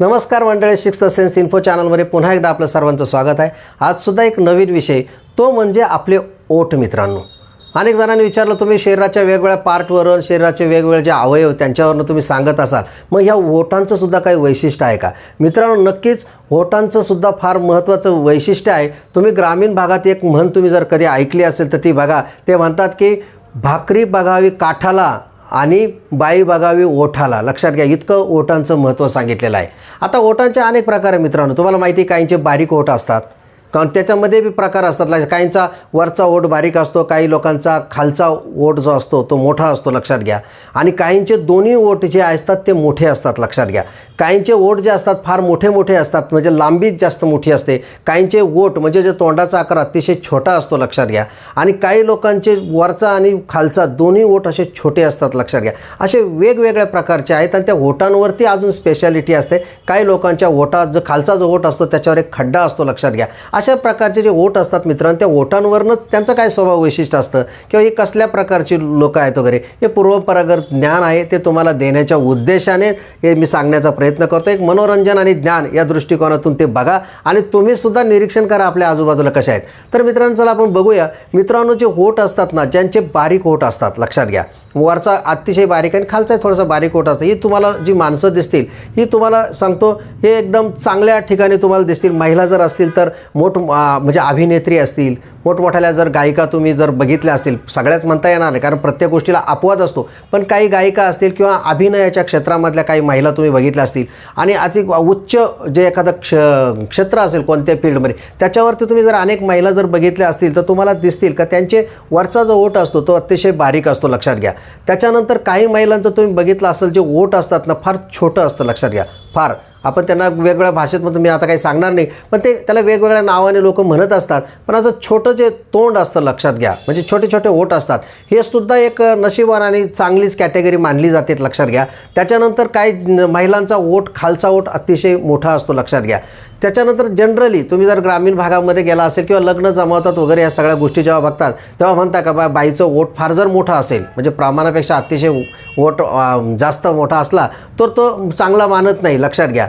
नमस्कार मंडळी six sense info चॅनलमध्ये पुन्हा एकदा आपलं सर्वांचं स्वागत आहे. आजसुद्धा एक नवीन विषय तो म्हणजे आपले ओट मित्रांनो. अनेक जणांनी विचारलं तुम्ही शरीराच्या वेगवेगळ्या पार्टवरून शरीराचे वेगवेगळे जे अवयव त्यांच्यावरनं तुम्ही सांगत असाल. मग ह्या ओठांचं सुद्धा काही वैशिष्ट्य आहे का? मित्रांनो नक्कीच ओठांचं सुद्धा फार महत्त्वाचं वैशिष्ट्य आहे. तुम्ही ग्रामीण भागात एक म्हण तुम्ही जर कधी ऐकली असेल तर ती बघा. ते म्हणतात की भाकरी बघावी काठाला आणि बाई बघावी ओठाला. लक्षात घ्या इतकं ओठांचं महत्त्व सांगितलेलं आहे. आता ओठांचे अनेक प्रकार आहे मित्रांनो. तुम्हाला माहिती आहे काहींचे बारीक ओठ असतात. कारण त्याच्यामध्ये बी प्रकार असतात. काहींचा वरचा ओठ बारीक असतो काही लोकांचा खालचा ओठ जो असतो तो मोठा असतो लक्षात घ्या. आणि काहींचे दोन्ही ओठ जे असतात ते मोठे असतात लक्षात घ्या. काहींचे ओठ जे असतात फार मोठे मोठे असतात म्हणजे लांबी जास्त मोठी असते. काहींचे ओठ म्हणजे जे तोंडाचा आकार अतिशय छोटा असतो लक्षात घ्या. आणि काही लोकांचे वरचा आणि खालचा दोन्ही ओठ असे छोटे असतात लक्षात घ्या. असे वेगवेगळ्या प्रकारचे आहेत आणि त्या ओठांवरती अजून स्पेशालिटी असते. काही लोकांच्या ओठात जो खालचा जो ओठ असतो त्याच्यावर एक खड्डा असतो लक्षात घ्या. अशा प्रकारचे जे ओठ असतात मित्रांनो त्या ओठांवरनंच त्यांचं काय स्वभाव वैशिष्ट्य असतं? किंवा हे कसल्या प्रकारची लोकं आहेत वगैरे? हे पूर्वपरागत ज्ञान आहे ते तुम्हाला देण्याच्या उद्देशाने हे मी सांगण्याचा प्रयत्न प्रयत्न करतो एक मनोरंजन आणि ज्ञान या दृष्टिकोनातून ते बघा. आणि तुम्ही सुद्धा निरीक्षण करा आपल्या आजूबाजूला कशा आहेत. तर मित्रांनो चला आपण बघूया. मित्रांनो जे होट असतात ना ज्यांचे बारीक होट असतात लक्षात घ्या. वरचा अतिशय बारीक आणि खालचा थोडासा बारीक ओठ असतं ही तुम्हाला जी माणसं दिसतील ही तुम्हाला सांगतो हे एकदम चांगल्या ठिकाणी तुम्हाला दिसतील. महिला जर असतील तर मोठ म्हणजे अभिनेत्री असतील मोठमोठ्याल्या जर गायिका तुम्ही जर बघितल्या असतील सगळ्याच म्हणता येणार नाही कारण प्रत्येक गोष्टीला अपवाद असतो. पण काही गायिका असतील किंवा अभिनयाच्या क्षेत्रामधल्या काही महिला तुम्ही बघितल्या असतील आणि अति उच्च जे एखादं क्ष क्षेत्र असेल कोणत्या फील्डमध्ये त्याच्यावरती तुम्ही जर अनेक महिला जर बघितल्या असतील तर तुम्हाला दिसतील का त्यांचे वरचा जो ओठ असतो तो अतिशय बारीक असतो लक्षात घ्या. त्याच्यानंतर काही महिलांचं तुम्ही बघितलं असेल जे ओट असतात ना फार छोटं असतं लक्षात घ्या. फार. आपण त्यांना वेगवेगळ्या भाषेत मग मी आता काही सांगणार नाही पण ते त्याला वेगवेगळ्या नावाने लोक म्हणत असतात. पण असं छोटं जे तोंड असतं लक्षात घ्या. म्हणजे छोटे छोटे ओट असतात. हे सुद्धा एक नशीबवान आणि चांगलीच कॅटेगरी मानली जाते लक्षात घ्या. त्याच्यानंतर काही महिलांचा ओट खालचा ओठ अतिशय मोठा असतो लक्षात घ्या. त्याच्यानंतर जनरली तुम्ही जर ग्रामीण भागामध्ये गेला असेल किंवा लग्न जमावतात वगैरे या सगळ्या गोष्टी जेव्हा बघतात तेव्हा म्हणता का बा बाईचं ओठ फार जर मोठा असेल म्हणजे प्रमाणापेक्षा अतिशय ओट जास्त मोठा असला तर तो चांगला मानत नाही लक्षात घ्या.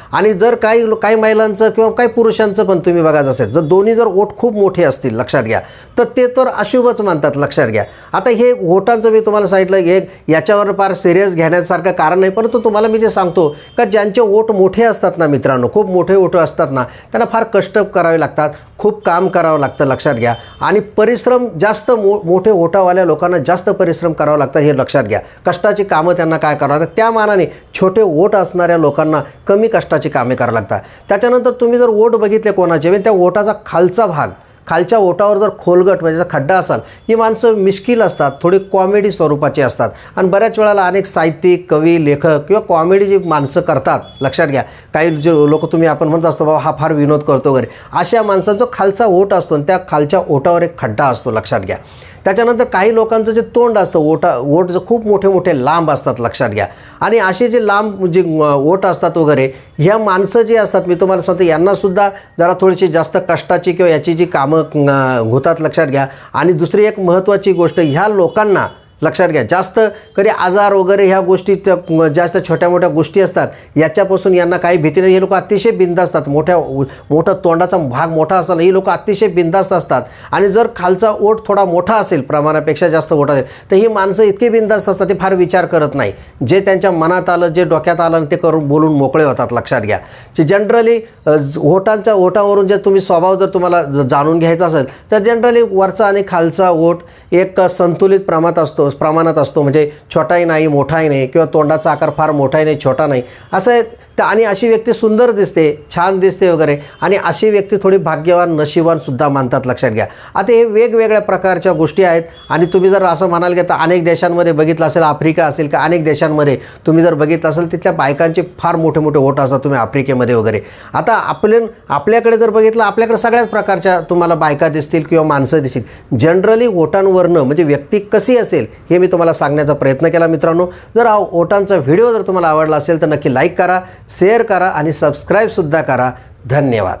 आणि जर काही काही महिलांचं किंवा काही पुरुषांचं पण तुम्ही बघायचं असेल जर दोन्ही जर ओठ खूप मोठे असतील लक्षात घ्या तर ते तर अशुभच मानतात लक्षात घ्या. आता हे ओठांचं मी तुम्हाला सांगितलं एक याच्यावर फार सिरियस घेण्यासारखं कारण नाही परंतु तुम्हाला मी जे सांगतो का ज्यांचे ओठ मोठे असतात ना मित्रांनो खूप मोठे ओठ असतात ना त्यांना फार कष्ट करावे लागतात खूप काम करावं लागतं लक्षात घ्या. आणि परिश्रम जास्त मो मोठे ओठावाल्या लोकांना जास्त परिश्रम करावं लागतं हे लक्षात घ्या. कष्टाची कामं त्यांना काय करावं लागतात? त्या मानाने छोटे ओठ असणाऱ्या लोकांना कमी कष्टाची कामे करावं लागतात. त्याच्यानंतर तुम्ही जर ओट बघितले कोणाचे म्हणजे त्या ओटाचा खालचा भाग खालच्या ओटावर जर खोलगट म्हणजे जर खड्डा असाल ही माणसं मिश्किल असतात थोडी कॉमेडी स्वरूपाची असतात. आणि बऱ्याच वेळेला अनेक साहित्यिक कवी लेखक किंवा कॉमेडी जी माणसं करतात लक्षात घ्या. काही जे लोक तुम्ही आपण म्हणत असतो बाबा हा फार विनोद करतो वगैरे. अशा माणसांचा खालचा ओठ असतो आणि त्या खालच्या ओटावर एक खड्डा असतो लक्षात घ्या. त्याच्यानंतर काही लोकांचं जे तोंड असतं ओटा ओट जे खूप मोठे मोठे लांब असतात लक्षात घ्या. आणि असे जे लांब जे ओट असतात वगैरे ह्या माणसं जी असतात मी तुम्हाला सांगतो यांनासुद्धा जरा थोडीशी जास्त कष्टाची किंवा याची जी कामं होतात लक्षात घ्या. आणि दुसरी एक महत्त्वाची गोष्ट ह्या लोकांना लक्षात घ्या. जास्त कधी आजार वगैरे ह्या गोष्टी त्या, जास्त छोट्या मोठ्या गोष्टी असतात याच्यापासून यांना काही भीती नाही. हे लोक अतिशय बिंदास्त असतात. मोठ्या मोठा तोंडाचा भाग मोठा असताना ही लोक अतिशय बिंदास्त असतात. आणि जर खालचा ओठ थोडा मोठा असेल प्रमाणापेक्षा जास्त ओठ असेल तर ही माणसं इतकी बिंदास्त असतात ते फार विचार करत नाही. जे त्यांच्या मनात आलं जे डोक्यात आलं ते करून बोलून मोकळे होतात लक्षात घ्या. जे जनरली ओटांच्या ओटावरून जर तुम्ही स्वभाव जर तुम्हाला जाणून घ्यायचा असेल तर जनरली वरचा आणि खालचा ओठ एक संतुलित प्रमाणात असतो. प्रमाणात असतो. म्हणजे छोटाही नाही मोठाही नाही किंवा तोंडाचा आकार फार मोठाही नाही छोटा नाही. असं तर आणि अशी व्यक्ती सुंदर दिसते छान दिसते वगैरे. आणि अशी व्यक्ती थोडी भाग्यवान नशिबानसुद्धा मानतात. लक्षात घ्या. आता हे वेगवेगळ्या प्रकारच्या गोष्टी आहेत. आणि तुम्ही जर असं म्हणाल की तर अनेक देशांमध्ये बघितलं असेल आफ्रिका असेल का अनेक देशांमध्ये तुम्ही जर बघितलं असेल तिथल्या बायकांचे फार मोठे मोठे ओट असतात तुम्ही आफ्रिकेमध्ये वगैरे. आता आपले आपल्याकडे जर बघितलं आपल्याकडे सगळ्याच प्रकारच्या तुम्हाला बायका दिसतील किंवा माणसं दिसतील. जनरली ओटांवरनं म्हणजे व्यक्ती कशी असेल हे मी तुम्हाला सांगण्याचा प्रयत्न केला मित्रांनो. जर हा ओटांचा व्हिडिओ जर तुम्हाला आवडला असेल तर नक्की लाईक करा. शेअर करा आणि सबस्क्राईबसुद्धा करा. धन्यवाद.